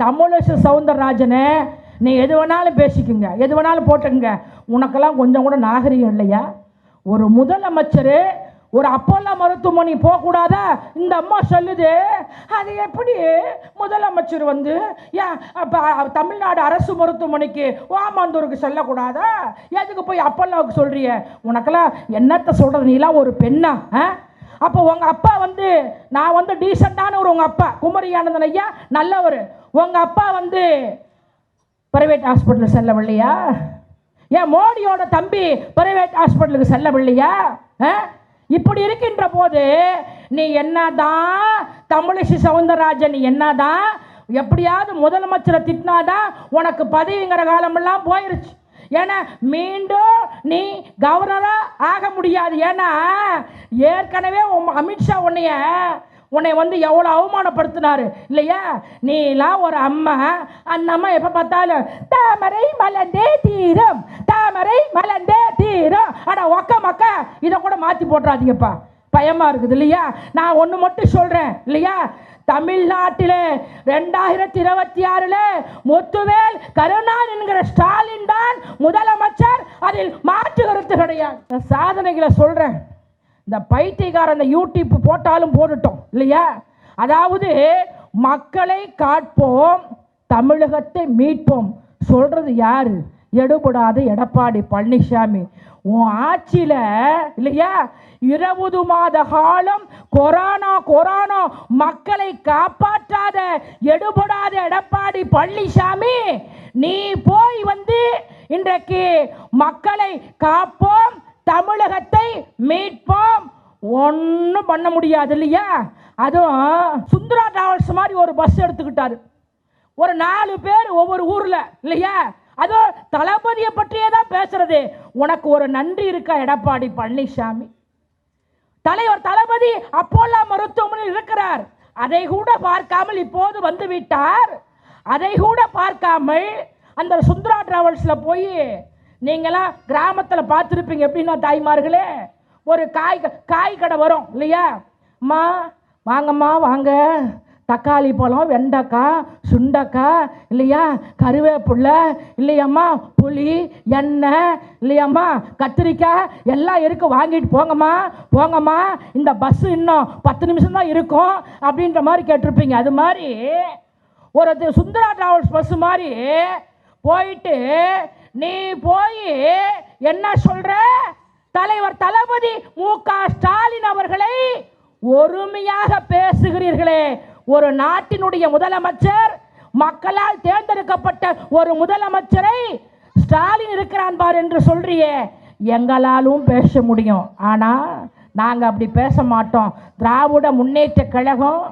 தமிழிசை சவுந்தரராஜனே நீ எது வேணாலும் பேசிக்குங்க எது வேணாலும் போட்டுக்குங்க. உனக்கெல்லாம் கொஞ்சம் கூட நாகரிகம் இல்லையா? ஒரு முதலமைச்சர் ஒரு அப்போல்லா மருத்துவமனை போகக்கூடாதா? இந்த அம்மா சொல்லுது அது எப்படி முதலமைச்சர் வந்து ஏன் அப்போ தமிழ்நாடு அரசு மருத்துவமனைக்கு ஓமாந்தூருக்கு சொல்லக்கூடாதா? எதுக்கு போய் அப்போல்லாவுக்கு சொல்கிறிய உனக்கெல்லாம் என்னத்தை சொல்கிற நீலாம் ஒரு பெண்ணா ஆ? அப்போ உங்கள் அப்பா வந்து நான் வந்து டீசெண்டான ஒரு உங்கள் அப்பா. குமரி ஆனந்தன் ஐயா நல்லவர். உங்கள் அப்பா வந்து பிரைவேட் ஹாஸ்பிட்டல் செல்லவில்லையா? ஏன் மோடியோட தம்பி பிரைவேட் ஹாஸ்பிட்டலுக்கு செல்லவில்லையா? ஆ? இப்படி இருக்கின்ற போது நீ என்னதான் தமிழிசை சவுந்தரராஜன் நீ என்னதான் எப்படியாவது முதலமைச்சரை திட்டினாதான் உனக்கு பதவிங்கிற காலமெல்லாம் போயிருச்சு. ஏன்னா மீண்டும் நீ கவர்னராக ஆக முடியாது. ஏன்னா ஏற்கனவே அமித்ஷா உன்னைய உன்னை வந்து எவ்வளோ அவமானப்படுத்தினாரு. இல்லையா? நீலாம் ஒரு அம்மா அந்த அம்மா எப்போ பார்த்தாலும் தாமரை மலந்தே தீரும் தாமரை மலந்தே தீரும். அட ஒக்க மக்க இதை கூட மாற்றி போட்டுறாதீங்கப்பா. பயமாக இருக்குது இல்லையா? நான் ஒன்று மட்டும் சொல்கிறேன் இல்லையா? தமிழ்நாட்டில் ரெண்டாயிரத்தி இருபத்தி ஆறில் முத்துவேல் கருணான் என்கிற ஸ்டாலின் தான் முதலமைச்சர். அதில் மாற்று கருத்து கிடையாது. நான் சாதனைகளை சொல்கிறேன் இந்த பைத்தியக்காரன் இந்த யூடியூப் போட்டாலும் போட்டுட்டோம் இல்லையா? அதாவது மக்களை காட்போம் தமிழகத்தை மீட்போம். சொல்கிறது யாரு? எடுபடாது எடப்பாடி பழனிசாமி. உன் ஆட்சியில் இல்லையா? இருபது மாத காலம் கொரோனா கொரோனா மக்களை காப்பாற்றாத எடுபடாத எடப்பாடி பழனிசாமி நீ போய் வந்து இன்றைக்கு மக்களை காப்போம் தமிழகத்தை மீட்போம். ஒன்றும் பண்ண முடியாது இல்லையா? அதுவும் சுந்தரா டிராவல்ஸ் மாதிரி ஒரு பஸ் எடுத்துக்கிட்டாரு. ஒரு நாலு பேர் ஒவ்வொரு ஊரில் இல்லையா? அதோ தளபதியை பற்றியே தான் பேசுறது. உனக்கு ஒரு நன்றி இருக்கா எடப்பாடி பழனிசாமி? தலைவர் தளபதி அப்போல்லா மருத்துவமனையில் இருக்கிறார். அதை கூட பார்க்காமல் இப்போது வந்து விட்டார். அதை கூட பார்க்காமல் அந்த சுந்தரா டிராவல்ஸில் போய் நீங்களாம் கிராமத்தில் பார்த்துருப்பீங்க. எப்படின்னா தாய்மார்களே ஒரு காய் காய் கடை வரும் இல்லையா? அம்மா வாங்கம்மா வாங்க. தக்காளி பழம் வெண்டைக்காய் சுண்டைக்காய் இல்லையா? கருவேப்பில்லை இல்லையாம்மா? புளி எண்ணெய் இல்லையாம்மா? கத்திரிக்காய் எல்லாம் இருக்கு. வாங்கிட்டு போங்கம்மா. போங்கம்மா. இந்த பஸ்ஸு இன்னும் பத்து நிமிஷம் தான் இருக்கும் அப்படின்ற மாதிரி கேட்டிருப்பீங்க. அது மாதிரி ஒரு சுந்தரா டிராவல்ஸ் பஸ்ஸு மாதிரி போயிட்டு நீ போய் என்ன சொல்கிற தலைவர் தளபதி மு க ஸ்டாலின் அவர்களை ஒருமையாக பேசுகிறீர்களே. ஒரு நாட்டினுடைய முதலமைச்சர் மக்களால் தேர்ந்தெடுக்கப்பட்ட ஒரு முதலமைச்சரை ஸ்டாலின் இருக்கிறான் பார் என்று சொல்றியே. எங்களாலும் பேச முடியும். ஆனால் நாங்கள் அப்படி பேச மாட்டோம். திராவிட முன்னேற்ற கழகம்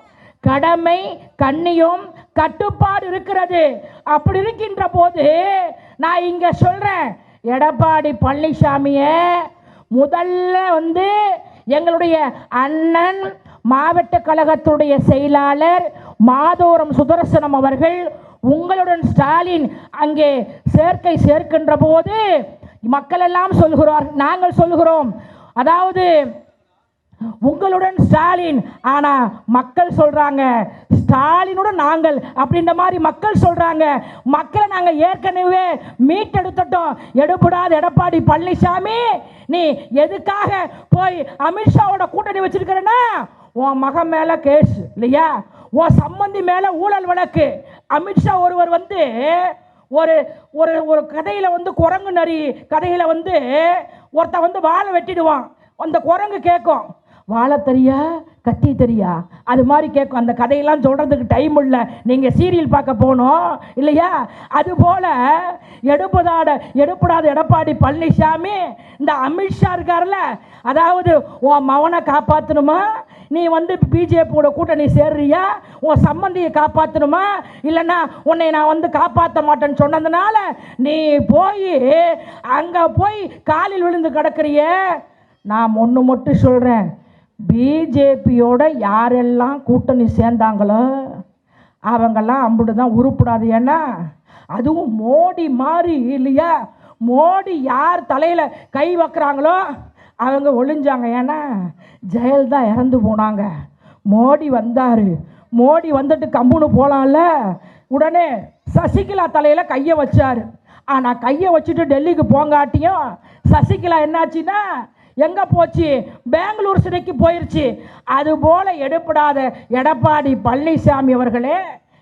கடமை கண்ணியம் கட்டுப்பாடு இருக்கிறது. அப்படி இருக்கின்ற போது நான் இங்கே சொல்கிறேன் எடப்பாடி பழனிசாமியை முதல்ல வந்து எங்களுடைய அண்ணன் மாவட்ட கழகத்துடைய செயலாளர் மாதோரம் சுதர்சனம் அவர்கள் உங்களுடன் ஸ்டாலின் அங்கே சேர்க்கை சேர்க்கின்ற போது மக்கள் எல்லாம் சொல்கிறார் நாங்கள் சொல்கிறோம். அதாவது உங்களுடன் ஸ்டாலின் ஆனா மக்கள் சொல்றாங்க ஸ்டாலினுடன் நாங்கள் அப்படின்ற மாதிரி மக்கள் சொல்றாங்க. மக்களை நாங்கள் ஏற்கனவே மீட்டெடுத்துட்டோம். எடுபடாத எடப்பாடி பழனிசாமி நீ எதுக்காக போய் அமித்ஷாவோட கூட்டணி வச்சிருக்கிறன்னா உன் மகன் மேல கேஸ் இல்லையா? உன் சம்பந்தி மேல ஊழல் வழக்கு. அமித்ஷா ஒருவர் வந்து ஒரு ஒரு ஒரு கதையில் வந்து குரங்கு நரி கதையில் வந்து ஒருத்தன் வந்து வாழை வெட்டிடுவான். அந்த குரங்கு கேட்கும். வாழை தெரியா? கத்தி தெரியா? அது மாதிரி கேட்கும். அந்த கதையெல்லாம் சொல்கிறதுக்கு டைம் இல்லை. நீங்கள் சீரியல் பார்க்க போகணும் இல்லையா? அதுபோல் எடுப்பதாட எடுப்படாத எடப்பாடி பழனிசாமி இந்த அமித்ஷா இருக்கார்ல அதாவது உன் மவனை காப்பாற்றணுமா நீ வந்து பிஜேபியோட கூட்டணி சேர்றியா? உன் சம்மந்தியை காப்பாற்றணுமா இல்லைன்னா உன்னை நான் வந்து காப்பாற்ற மாட்டேன்னு சொன்னதுனால நீ போய் அங்கே போய் காலில் விழுந்து கிடக்குறியே? நான் ஒன்று மட்டும் சொல்கிறேன் பிஜேபியோட யாரெல்லாம் கூட்டணி சேர்ந்தாங்களோ அவங்கெல்லாம் அம்புட்டு தான் உருப்படாது. ஏன்னா அதுவும் மோடி மாதிரி இல்லையா? மோடி யார் தலையில் கை வைக்கிறாங்களோ அவங்க ஒளிஞ்சாங்க. ஏன்னா ஜெயலலிதா இறந்து போனாங்க. மோடி வந்தார். மோடி வந்துட்டு கம்முன்னு போகலாம்ல உடனே சசிகலா தலையில் கையை வச்சார். ஆனால் கையை வச்சுட்டு டெல்லிக்கு போங்காட்டியும் சசிகலா என்னாச்சுன்னா எங்கே போச்சு? பெங்களூர் சிறைக்கு போயிடுச்சு அதுபோல் எடுப்படாத எடப்பாடி பழனிசாமி அவர்களே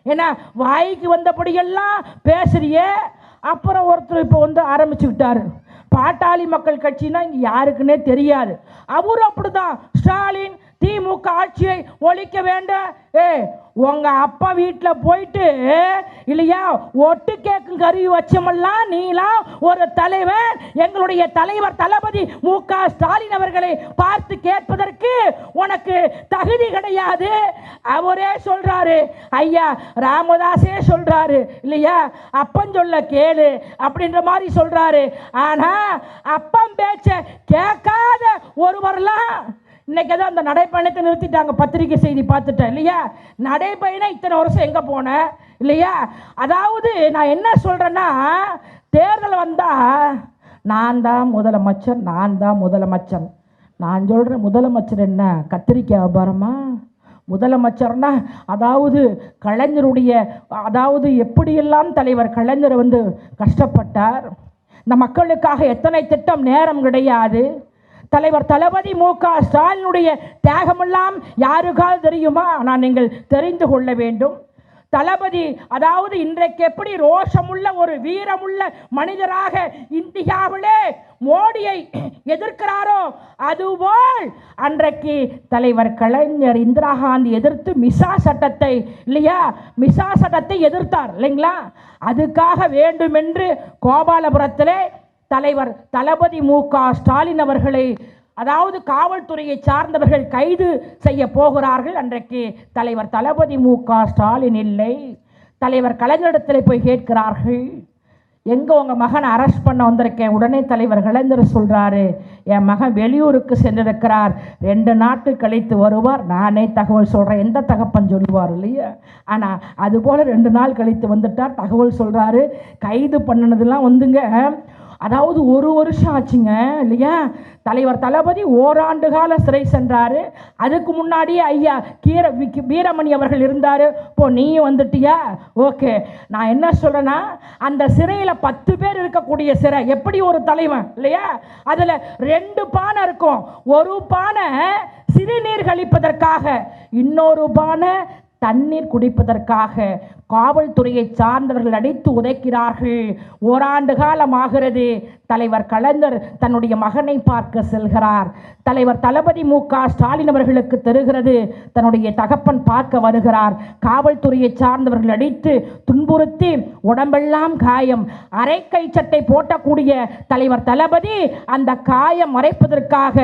ஏன்னா வாய்க்கு வந்தபடியெல்லாம் பேசுறியே? அப்புறம் ஒருத்தர் இப்போ வந்து ஆரம்பிச்சுக்கிட்டாரு. பாட்டாளி மக்கள் கட்சினா இங்கே யாருக்குன்னே தெரியாது. அவரும் அப்படிதான். ஸ்டாலின் திமுக ஆட்சியை ஒழிக்க வேண்டும். ஏ உங்க அப்பா வீட்டில் போயிட்டு இல்லையா ஒட்டு கேட்கும் கருவி வச்சமெல்லாம் நீலாம் ஒரு தலைவர் எங்களுடைய தலைவர் தளபதி மு க ஸ்டாலின் அவர்களை பார்த்து கேட்பதற்கு உனக்கு தகுதி கிடையாது. அவரே சொல்றாரு ஐயா ராமதாஸே சொல்றாரு இல்லையா அப்பன் சொல்ல கேளு அப்படின்ற மாதிரி சொல்றாரு. ஆனா அப்பம் பேச்ச கேட்காத ஒருவர்லாம் இன்னைக்கு தான் அந்த நடைப்பயணத்தை நிறுத்திட்டாங்க பத்திரிகை செய்தி பார்த்துட்டேன் இல்லையா? நடைப்பயணம் இத்தனை வருஷம் எங்கே போனேன் இல்லையா? அதாவது நான் என்ன சொல்கிறேன்னா தேர்தல் வந்தால் நான் தான் முதலமைச்சர் நான் தான் முதலமைச்சர். நான் சொல்கிறேன் முதலமைச்சர் என்ன? கத்திரிக்காய் வியாபாரமா? முதலமைச்சர்னா அதாவது கலைஞருடைய அதாவது எப்படியெல்லாம் தலைவர் கலைஞர் வந்து கஷ்டப்பட்டார் இந்த மக்களுக்காக எத்தனை திட்டம் நேரம் கிடையாது. தலைவர் தளபதி மு க ஸ்டாலினுடைய தியாகமெல்லாம் யாருக்கால் தெரியுமா? நான் நீங்கள் தெரிந்து கொள்ள வேண்டும். தளபதி அதாவது இன்றைக்கு எப்படி ரோஷமுள்ள ஒரு வீரமுள்ள மனிதராக இந்தியாவிலே மோடியை எதிர்க்கிறாரோ அதுபோல் அன்றைக்கு தலைவர் கலைஞர் இந்திரா காந்தி எதிர்த்து மிசா சட்டத்தை இல்லையா? மிசா சட்டத்தை எதிர்த்தார் இல்லைங்களா? அதுக்காக வேண்டுமென்று கோபாலபுரத்திலே தலைவர் தளபதி மு ஸ்டாலின் அவர்களை அதாவது காவல்துறையை சார்ந்தவர்கள் கைது செய்ய போகிறார்கள். அன்றைக்கு தலைவர் தளபதி மு ஸ்டாலின் இல்லை. தலைவர் கலைஞரிடத்தில் போய் கேட்கிறார்கள். எங்கே உங்கள் மகனை அரெஸ்ட் பண்ண வந்திருக்கேன். உடனே தலைவர் கலைஞர் சொல்கிறாரு என் மகன் வெளியூருக்கு சென்றிருக்கிறார். ரெண்டு நாட்டு கழித்து வருவார். நானே தகவல் சொல்கிறேன் எந்த தகப்பன் சொல்லுவார் இல்லையா? ஆனால் அதுபோல் ரெண்டு நாள் கழித்து வந்துட்டார். தகவல் சொல்கிறாரு கைது பண்ணினதெல்லாம் வந்துங்க. அதாவது ஒரு வருஷம் ஆச்சுங்க இல்லையா? தலைவர் தளபதி ஓராண்டு கால சிறை சென்றாரு. அதுக்கு முன்னாடியே ஐயா கீர வீரமணி அவர்கள் இருந்தார். இப்போ நீயும் வந்துட்டியா? ஓகே. நான் என்ன சொல்கிறேன்னா அந்த சிறையில் பத்து பேர் இருக்கக்கூடிய சிறை எப்படி ஒரு தலைவன் இல்லையா? அதில் ரெண்டு பானை இருக்கும். ஒரு பானை சிறுநீர் கழிப்பதற்காக இன்னொரு பானை தண்ணீர் குடிப்பதற்காக காவல்துறையை சார்ந்தவர்கள் அடித்து உதைக்கிறார்கள். ஓராண்டு காலம் ஆகிறது. தலைவர் கலைஞர் தன்னுடைய மகனை பார்க்க செல்கிறார். தலைவர் தளபதி மு க ஸ்டாலின் அவர்களுக்கு தருகிறது. தன்னுடைய தகப்பன் பார்க்க வருகிறார். காவல்துறையை சார்ந்தவர்கள் அடித்து துன்புறுத்தி உடம்பெல்லாம் காயம். அரைக்கை சட்டை போட்டக்கூடிய தலைவர் தளபதி அந்த காயம் மறைப்பதற்காக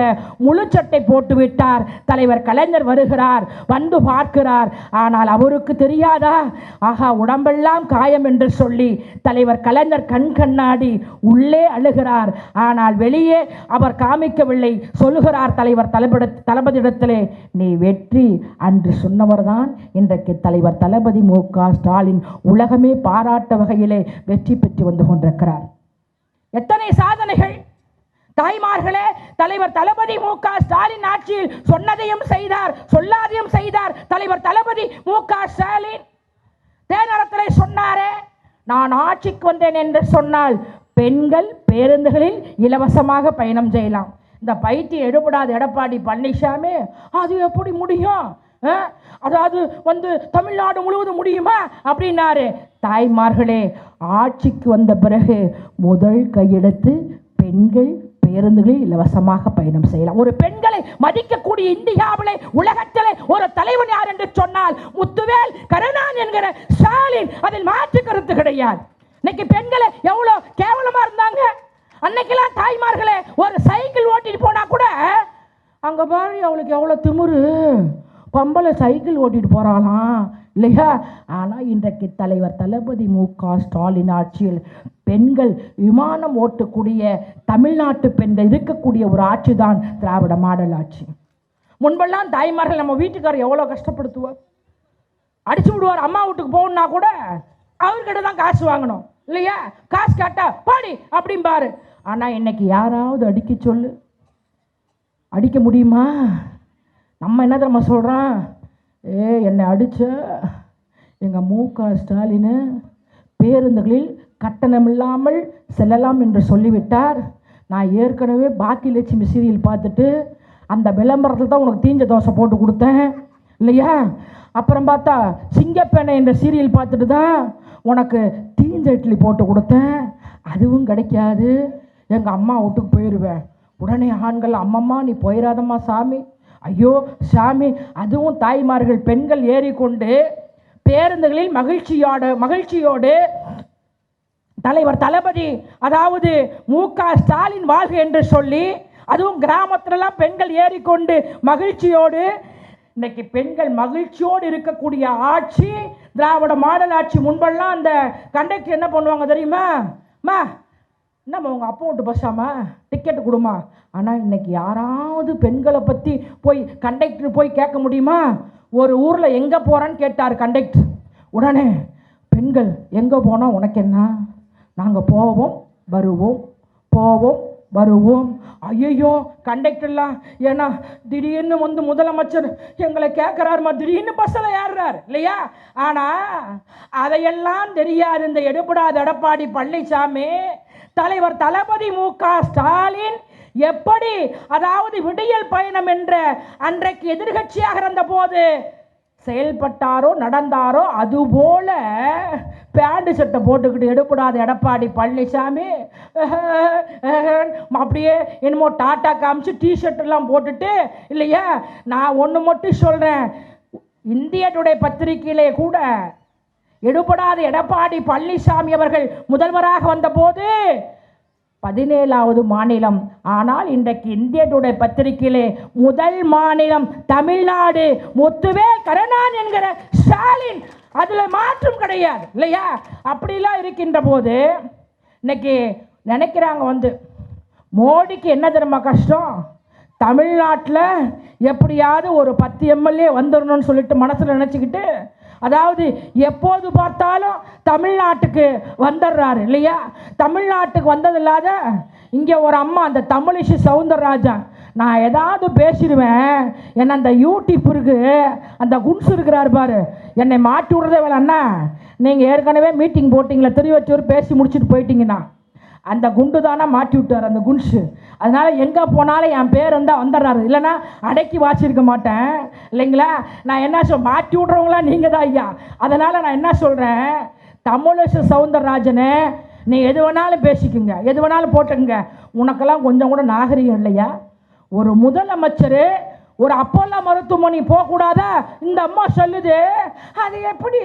முழு சட்டை போட்டுவிட்டார். தலைவர் கலைஞர் வருகிறார். வந்து பார்க்கிறார். ஆனால் அவருக்கு தெரியாதா? ஆகா உடம்பெல்லாம் காயம் என்று சொல்லி தலைவர் கலைஞர் கண் கண்ணாடி உள்ளே அழுகிறார். ஆனால் வெளியே அவர் காமிக்கவில்லை. சொல்லுகிறார் தலைவர் தளபதி தளபதியிடத்திலே நீ வெற்றி அன்று சொன்னவர்தான் இன்றைக்கு தலைவர் தளபதி மு. க. ஸ்டாலின் உலகமே பாராட்ட வகையிலே வெற்றி பெற்று வந்து கொண்டிருக்கிறார். எத்தனை சாதனைகள் தாய்மார்களே தலைவர் தளபதி மு க ஸ்டாலின் ஆட்சியில் சொன்னதையும் செய்தார் சொல்லாதையும் செய்தார். தலைவர் தளபதி மு க ஸ்டாலின் தேனரத்தில் சொன்னாரே நான் ஆட்சிக்கு வந்தேன் என்று சொன்னால் பெண்கள் பேருந்துகளில் இலவசமாக பயணம் செய்யலாம். இந்த பைத்தியம் எடுபடாத எடப்பாடி பழனிசாமி அது எப்படி முடியும்? அதாவது வந்து தமிழ்நாடு முழுவதும் முடியுமா? அப்படின்னாரு. தாய்மார்களே ஆட்சிக்கு வந்த பிறகு முதல் கையெழுத்து பெண்கள் பேருந்துகளில் இலவசமாக பயணம் செய்யலாம். ஒரு பெண்களை மதிக்கக்கூடிய இந்தியாவிலே உலகத்திலே ஒரு தலைவன் யார் என்று சொன்னால் முத்துவேல் கருணான் என்கிற ஸ்டாலின் அதில் மாற்று கருத்து கிடையாது. இன்னைக்கு பெண்களை எவ்வளோ கேவலமா இருந்தாங்க. அன்னைக்கெல்லாம் தாய்மார்களே ஒரு சைக்கிள் ஓட்டிட்டு போனா கூட அங்க பாரு அவளுக்கு எவ்வளோ திமுரு. பொம்பளை சைக்கிள் ஓட்டிட்டு போறாளாம் இல்லையா? ஆனால் இன்றைக்கு தலைவர் தளபதி மு க ஸ்டாலின் ஆட்சியில் பெண்கள் விமானம் ஓட்டக்கூடிய தமிழ்நாட்டு பெண்கள் இருக்கக்கூடிய ஒரு ஆட்சி தான் திராவிட மாடல் ஆட்சி. முன்பெல்லாம் தாய்மார்கள் நம்ம வீட்டுக்காரர் எவ்வளோ கஷ்டப்படுத்துவார்? அடிச்சு விடுவார். அம்மா வீட்டுக்கு போகணுன்னா கூட அவர்கிட்ட தான் காசு வாங்கணும். இல்லையா? காசு கேட்டா பாடி அப்படிம்பாரு. ஆனால் இன்னைக்கு யாராவது அடிக்க சொல்லு. அடிக்க முடியுமா? நம்ம என்ன தெரியுமா சொல்கிறோம் ஏ என்னை அடித்த எங்கள் மு க ஸ்டாலின் பேருந்துகளில் கட்டணமில்லாமல் செல்லலாம் என்று சொல்லிவிட்டார். நான் ஏற்கனவே பாக்கியலட்சுமி சீரியல் பார்த்துட்டு அந்த விளம்பரத்தில் தான் உனக்கு தீஞ்ச தோசை போட்டு கொடுத்தேன். இல்லையா? அப்புறம் பார்த்தா சிங்கப்பேனை என்ற சீரியல் பார்த்துட்டு தான் உனக்கு தீஞ்ச இட்லி போட்டு கொடுத்தேன். அதுவும் கிடைக்காது. எங்கள் அம்மா வீட்டுக்கு போயிடுவேன் உடனே ஆண்கள் அம்மம்மா நீ போயிடாதம்மா சாமி. ஐயோ சாமி. அதுவும் தாய்மார்கள் பெண்கள் ஏறிக்கொண்டு பேருந்துகளில் மகிழ்ச்சியோடு மகிழ்ச்சியோடு தலைவர் தளபதி அதாவது மு க ஸ்டாலின் வாழ்க என்று சொல்லி அதுவும் கிராமத்துலலாம் பெண்கள் ஏறிக்கொண்டு மகிழ்ச்சியோடு இன்னைக்கு பெண்கள் மகிழ்ச்சியோடு இருக்கக்கூடிய ஆட்சி திராவிட மாடல் ஆட்சி முன்பெல்லாம் அந்த கண்டக்டர் என்ன பண்ணுவாங்க தெரியுமா? மா என்னம்மா உங்கள் அப்பா விட்டு பஸ்ஸாமா டிக்கெட்டு கொடுமா ஆனால் இன்னைக்கு யாராவது பெண்களை பற்றி போய் கண்டக்டர் போய் கேட்க முடியுமா? ஒரு ஊரில் எங்கே போகிறான்னு கேட்டார் கண்டக்டர். உடனே பெண்கள் எங்கே போனால் உனக்கு என்ன? நாங்கள் போவோம் வருவோம் போவோம் வருவோம். ஐயோ கண்டக்டர்லாம் ஏன்னா திடீர்னு வந்து முதலமைச்சர் எங்களை கேட்குறாருமா திடீர்னு பஸ்ஸில் ஏறுறார் இல்லையா? ஆனால் அதையெல்லாம் தெரியாது இந்த எடுபடாத எடப்பாடி பழனிசாமி. தலைவர் தளபதி மு க ஸ்டாலின் எப்படி அதாவது விடியல் பயணம் என்ற அன்றைக்கு எதிர்கட்சியாக இருந்த போது செயல்பட்டாரோ நடந்தாரோ அதுபோல பேண்ட் சட்டை போட்டுக்கிட்டு எடுப்படாது எடப்பாடி பழனிசாமி அப்படியே என்னமோ டாட்டா காமிச்சு டிஷர்ட்லாம் போட்டுட்டு இல்லையா? நான் ஒன்று மட்டும் சொல்கிறேன் இந்திய டுடே பத்திரிகையிலே கூட எடுபடாத எடப்பாடி பழனிசாமி அவர்கள் முதல்வராக வந்தபோது பதினேழாவது மாநிலம். ஆனால் இன்றைக்கு இந்திய டுடே பத்திரிகையிலே முதல் மாநிலம் தமிழ்நாடு. முத்துவேல் கருணான் என்கிற ஸ்டாலின். அதில் மாற்றம் கிடையாது இல்லையா? அப்படிலாம் இருக்கின்ற போது இன்னைக்கு நினைக்கிறாங்க வந்து மோடிக்கு என்ன தெரியுமா கஷ்டம்? தமிழ்நாட்டில் எப்படியாவது ஒரு பத்து எம்எல்ஏ வந்துடணும்னு சொல்லிட்டு மனசில் நினச்சிக்கிட்டு அதாவது எப்போது பார்த்தாலும் தமிழ்நாட்டுக்கு வந்துடுறாரு இல்லையா? தமிழ்நாட்டுக்கு வந்தது இல்லாத இங்கே ஒரு அம்மா அந்த தமிழிசு சவுந்தரராஜன் நான் ஏதாவது பேசிடுவேன். என்னை அந்த யூடியூப் இருக்கு அந்த குன்ஸ் இருக்கிறார் பாரு. என்னை மாட்டி விடுறதே வேலை அண்ணா. நீங்கள் ஏற்கனவே மீட்டிங் போட்டிங்களே திருவச்சூர் பேசி முடிச்சுட்டு போயிட்டீங்கண்ணா அந்த குண்டு தானே மாட்டி விட்டார் அந்த குன்ஸு அதனால் எங்கே போனாலும் என் பேர் இருந்தால் வந்துடுறாரு. இல்லைன்னா அடக்கி வாசிருக்க மாட்டேன். இல்லைங்களா? நான் என்ன சொல் மாட்டி விட்றவங்களாம் நீங்கள் தான் ஐயா. அதனால் நான் என்ன சொல்கிறேன் தமிழிசை சவுந்தரராஜனே நீ எது வேணாலும் பேசிக்குங்க. எது வேணாலும் போட்டுக்குங்க. உனக்கெல்லாம் கொஞ்சம் கூட நாகரிகம் இல்லையா? ஒரு முதலமைச்சர் ஒரு அப்போல்லா மருத்துவமனை போகக்கூடாதா? இந்த அம்மா சொல்லுது அது எப்படி?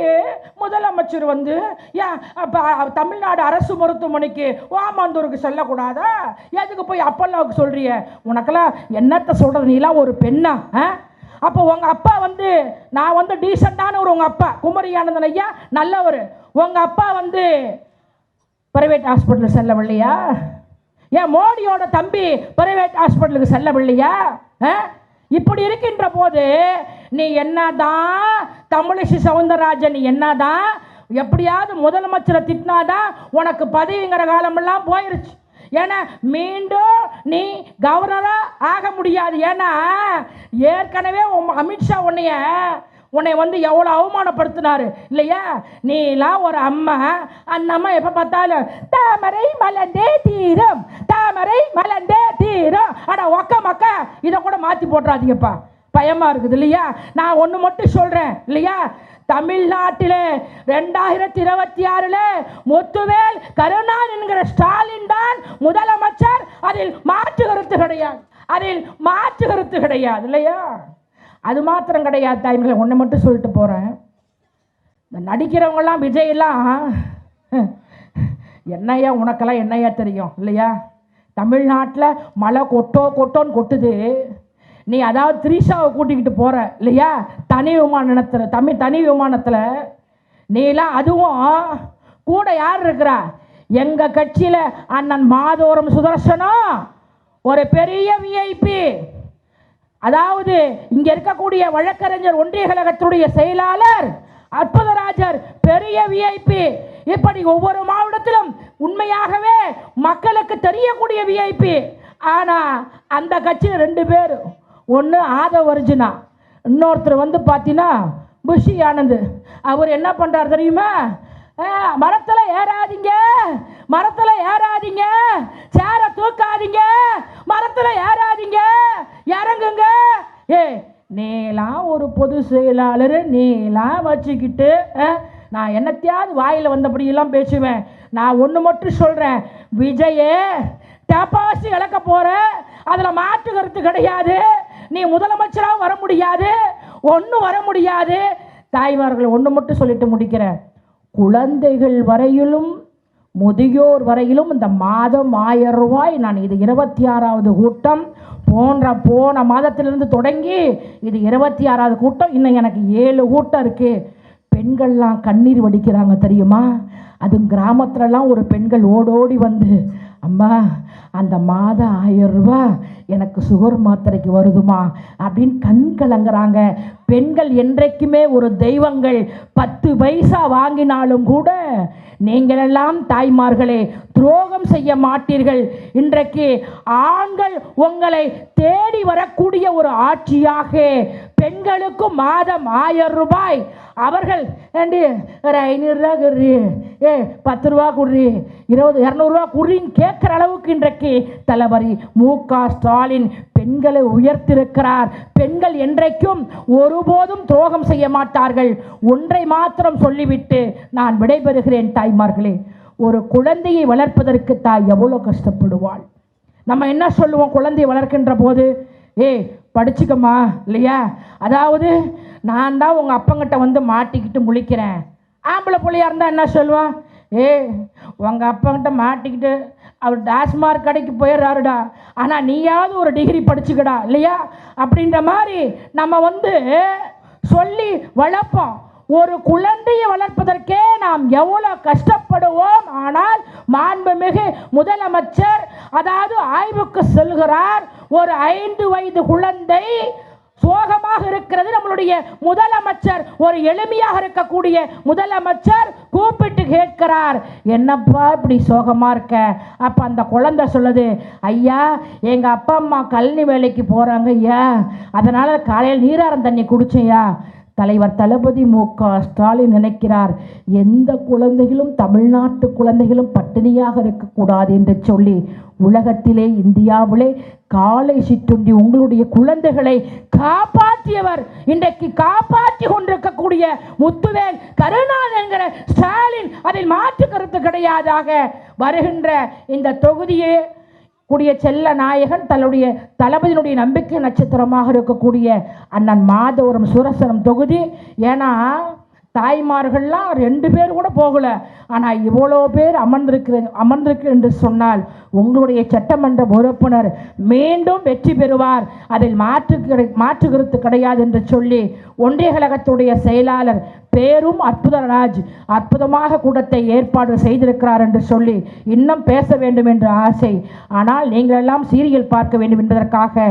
முதலமைச்சர் வந்து ஏன் அப்போ தமிழ்நாடு அரசு மருத்துவமனைக்கு ஓமாந்தூருக்கு செல்லக்கூடாதா? எதுக்கு போய் அப்போல்லாவுக்கு சொல்றிய? உனக்கெல்லாம் என்னத்தை சொல்கிறது நீலாம் ஒரு பெண்ணா ஆ? அப்போ உங்கள் அப்பா வந்து நான் வந்து டீசெண்டான ஒரு உங்கள் அப்பா குமரி ஆனந்தன் ஐயா நல்லவர். உங்கள் அப்பா வந்து பிரைவேட் ஹாஸ்பிட்டல் செல்லவில்லையா? ஏன் மோடியோட தம்பி பிரைவேட் ஹாஸ்பிட்டலுக்கு செல்லவில்லையா? ஆ? இப்படி இருக்கின்ற போது நீ என்னதான் தமிழிசை சவுந்தரராஜன் நீ என்னதான் எப்படியாவது முதலமைச்சரை திட்டினாதான் உனக்கு பதவிங்கிற காலமெல்லாம் போயிருச்சு. ஏன்னா மீண்டும் நீ கவர்னராக ஆக முடியாது. ஏன்னா ஏற்கனவே உம் அமித்ஷா உன்னைய உன்னை வந்து எவ்வளோ அவமானப்படுத்தினாரு? இல்லையா? நீலாம் ஒரு அம்மா. அந்த அம்மா எப்போ பார்த்தாலும் தாமரை மலண்டே தீரும் தாமரை மலண்டே தீரும். அட ஒக்க மக்க இதை கூட மாற்றி போட்டுறாதீங்கப்பா. பயமாக இருக்குது இல்லையா? நான் ஒன்று மட்டும் சொல்கிறேன் இல்லையா? தமிழ்நாட்டில் ரெண்டாயிரத்தி இருபத்தி ஆறில் முத்துவேல் கருணான் என்கிற ஸ்டாலின் தான் முதலமைச்சர். அதில் மாற்று கருத்து கிடையாது. அதில் மாற்று கருத்து கிடையாது இல்லையா? அது மாத்திரம் கிடையாது தாய்மகளை. ஒன்று மட்டும் சொல்லிட்டு போகிறேன் இந்த நடிக்கிறவங்களாம் விஜயெல்லாம் என்னையா என்னய்யா உனக்கெல்லாம் என்னையா தெரியும் இல்லையா? தமிழ்நாட்டில் மழை கொட்டோ கொட்டோன்னு கொட்டுது. நீ அதாவது த்ரீஷாவை கூட்டிக்கிட்டு போகிற இல்லையா? தனி விமானத்தில் தமிழ் தனி விமானத்தில். நீலாம் அதுவும் கூட யார் இருக்கிறா? எங்கள் கட்சியில் அண்ணன் மாதோரம் சுதர்சனம் ஒரு பெரிய விஐபி அதாவது இங்க இருக்கக்கூடிய வழக்கறிஞர் ஒன்றிய கழகத்துடைய செயலாளர் அற்புதராஜர் பெரிய விஐபி இப்படி ஒவ்வொரு மாவட்டத்திலும் உண்மையாகவே மக்களுக்கு தெரியக்கூடிய விஐபி ஆனா அந்த கட்சியில் ரெண்டு பேர். ஒன்று ஆதவ் அர்ஜுனா இன்னொருத்தர் வந்து பார்த்தீங்கன்னா புஷி ஆனந்த். அவர் என்ன பண்ணுறார் தெரியுமா? மரத்தில் ஏறாதீங்க. மரத்தில் ஏறாதீங்க. சேரை தூக்காதீங்க. மரத்தில் ஏறாதீங்க. இறங்குங்க. ஏ நீலாம் ஒரு பொது செயலாளர் நீலாம் வச்சுக்கிட்டு நான் என்னத்தையாவது வாயில் வந்தபடியெல்லாம் பேசுவேன். நான் ஒன்று மட்டும் சொல்கிறேன் விஜயே டெபாசி இழக்க போகிற அதில் மாற்று கருத்து கிடையாது. நீ முதலமைச்சராக வர முடியாது. ஒன்றும் வர முடியாது. தாய்மார்கள் ஒன்று மட்டும் சொல்லிட்டு முடிக்கிறேன். குழந்தைகள் வரையிலும் முதியோர் வரையிலும் இந்த மாதம் ஆயிரம் ரூபாய் நான் இது இருபத்தி ஆறாவது கூட்டம். போன்ற போன மாதத்திலிருந்து தொடங்கி இது இருபத்தி ஆறாவது கூட்டம். இன்னும் எனக்கு ஏழு கூட்டம் இருக்குது பெண்கள்லாம் கண்ணீர் வடிக்கிறாங்க தெரியுமா? அதுவும் கிராமத்துலலாம் ஒரு பெண்கள் ஓடோடி வந்து அம்மா அந்த மாதம் ஆயிரம் ரூபா எனக்கு சுகர் மாத்திரைக்கு வருதுமா அப்படின்னு கண் கலங்குறாங்க. பெண்கள் என்றைக்குமே ஒரு தெய்வங்கள் பத்து பைசா வாங்கினாலும் கூட நீங்களெல்லாம் தாய்மார்களே துரோகம் செய்ய மாட்டீர்கள். இன்றைக்கு ஆண்கள் உங்களை தேடி வரக்கூடிய ஒரு ஆட்சியாக பெண்களுக்கும் மாதம் ஆயிரம் ரூபாய். அவர்கள் ஏண்டி ஒரு ஐநூறுரூவா குடுறி. ஏ பத்து ரூபா குடுறி. இருபது இரநூறுவா குடுறின்னு கேட்குற அளவுக்கு இன்றைக்கு தளபதி மு க ஸ்டாலின் பெண்களை உயர்த்திருக்கிறார் பெண்கள் என்றைக்கும் ஒருபோதும் துரோகம் செய்ய மாட்டார்கள். ஒன்றை மாத்திரம் சொல்லிவிட்டு நான் விடைபெறுகிறேன் தாய்மார்களே. ஒரு குழந்தையை வளர்ப்பதற்கு தாய் எவ்வளோ கஷ்டப்படுவாள்? நம்ம என்ன சொல்லுவோம் குழந்தையை வளர்க்கின்ற போது? ஏய் படிச்சுக்கம்மா இல்லையா? அதாவது நான் தான் உங்கள் அப்பங்கிட்ட வந்து மாட்டிக்கிட்டு முழிக்கிறேன். ஆம்பளை பிள்ளையாக இருந்தால் என்ன சொல்லுவான் ஏ உங்கள் அப்பங்கிட்ட மாட்டிக்கிட்டு அவர் டாஸ்மார்க் கடைக்கு போயிடுறாருடா. ஆனால் நீயாவது ஒரு டிகிரி படிச்சுக்கடா இல்லையா? அப்படின்ற மாதிரி நம்ம வந்து சொல்லி வளர்ப்போம். ஒரு குழந்தையை வளர்ப்பதற்கே நாம் எவ்வளோ கஷ்டப்படுவோம். ஆனால் மாண்புமிகு முதலமைச்சர் அதாவது ஆய்வுக்கு செல்கிறார். ஒரு ஐந்து வயது குழந்தை சோகமாக இருக்கிறது. நம்மளுடைய முதலமைச்சர் ஒரு எளிமையாக இருக்கக்கூடிய முதலமைச்சர் கூப்பிட்டு கேட்கிறார். என்னப்பா இப்படி சோகமாக இருக்க? அப்போ அந்த குழந்தை சொல்லுது ஐயா எங்கள் அப்பா அம்மா கல்வி வேலைக்கு போகிறாங்க ஐயா அதனால் காலையில் நீராரம் தண்ணி குடிச்சையா தலைவர் தளபதி மு க ஸ்டாலின் நினைக்கிறார் எந்த குழந்தைகளும் தமிழ்நாட்டு குழந்தைகளும் பட்டினியாக இருக்கக்கூடாது என்று சொல்லி உலகத்திலே இந்தியாவிலே காலை சிற்றுண்டி உங்களுடைய குழந்தைகளை காப்பாற்றியவர் இன்றைக்கு காப்பாற்றி கொண்டிருக்கக்கூடிய முத்துவேல் கருணாநிதி என்கிற ஸ்டாலின் அதில் மாற்று கருத்து கிடையாதாக வருகின்ற இந்த தொகுதியே கூடிய செல்ல நாயகன் தன்னுடைய தளபதியினுடைய நம்பிக்கை நட்சத்திரமாக இருக்கக்கூடிய அண்ணன் மாதவரம் சுரசனம் தொகுதி. ஏன்னா தாய்மார்கள்லாம் ரெண்டு பேர் கூட போகல. ஆனால் இவ்வளோ பேர் அமர்ந்திருக்கிற அமர்ந்திருக்கு என்று சொன்னால் உங்களுடைய சட்டமன்ற உறுப்பினர் மீண்டும் வெற்றி பெறுவார். அதில் மாற்று கிடை மாற்று கருத்து கிடையாது என்று சொல்லி ஒன்றிய கழகத்துடைய செயலாளர் பேரும் அற்புதராஜ் அற்புதமாக கூட்டத்தை ஏற்பாடு செய்திருக்கிறார் என்று சொல்லி இன்னும் பேச வேண்டும் என்ற ஆசை. ஆனால் நீங்களெல்லாம் சீரியல் பார்க்க வேண்டும் என்பதற்காக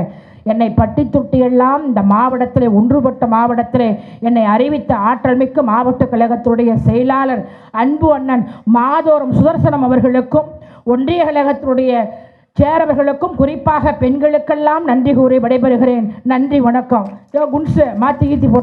என்னை பட்டி தொட்டி எல்லாம் இந்த மாவட்டத்திலே ஒன்றுபட்ட மாவட்டத்திலே என்னை அறிவித்த ஆற்றல் மிக்க மாவட்ட கழகத்துடைய செயலாளர் அன்பு அண்ணன் மாதோரம் சுதர்சனம் அவர்களுக்கும் ஒன்றிய கழகத்தினுடைய சேரவர்களுக்கும் குறிப்பாக பெண்களுக்கெல்லாம் நன்றி கூறி விடைபெறுகிறேன். நன்றி வணக்கம். யோ குன்ஸு மாற்றி கீத்தி போட்டு